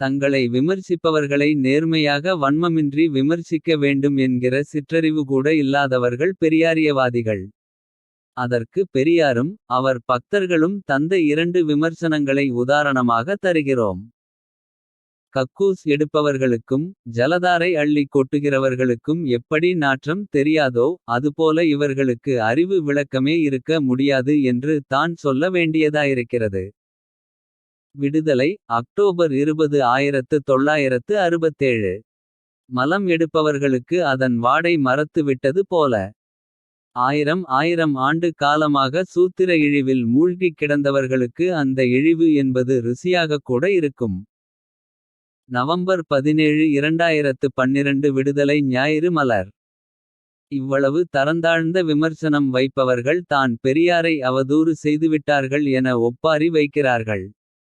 தங்களை விமர்சிப்பவர்களை நேர்மையாக வன்மமின்றி விமர்சிக்க வேண்டும் என்கிற சிற்றறிவு கூட இல்லாதவர்கள் பெரியாரியவாதிகள். அதற்கு பெரியாரும் அவர் பக்தர்களும் தந்த இரண்டு விமர்சனங்களை உதாரணமாக தருகிறோம். கக்கூஸ் எடுப்பவர்களுக்கும் ஜலதாரை அள்ளிக் கொட்டுகிறவர்களுக்கும் எப்படி நாற்றம் தெரியாதோ. அதுபோல இவர்களுக்கு அறிவு விளக்கமே இருக்க முடியாது என்று தான் சொல்ல வேண்டியதாயிருக்கிறது. விடுதலை அக்டோபர் 20 1967. மலம் எடுப்பவர்களுக்கு அதன் வாடை மறத்து விட்டது போல. ஆயிரம் ஆயிரம் ஆண்டு காலமாக சூத்திர இழிவில் மூழ்கிக் கிடந்தவர்களுக்கு அந்த இழிவு என்பது ருசியாகக் கூட இருக்கும். நவம்பர் 17 2012 விடுதலை ஞாயிறு மலர். இவ்வளவு தரந்தாழ்ந்த விமர்சனம் வைப்பவர்கள் தான் பெரியாரை அவதூறு செய்துவிட்டார்கள் என ஒப்பாரி வைக்கிறார்கள்.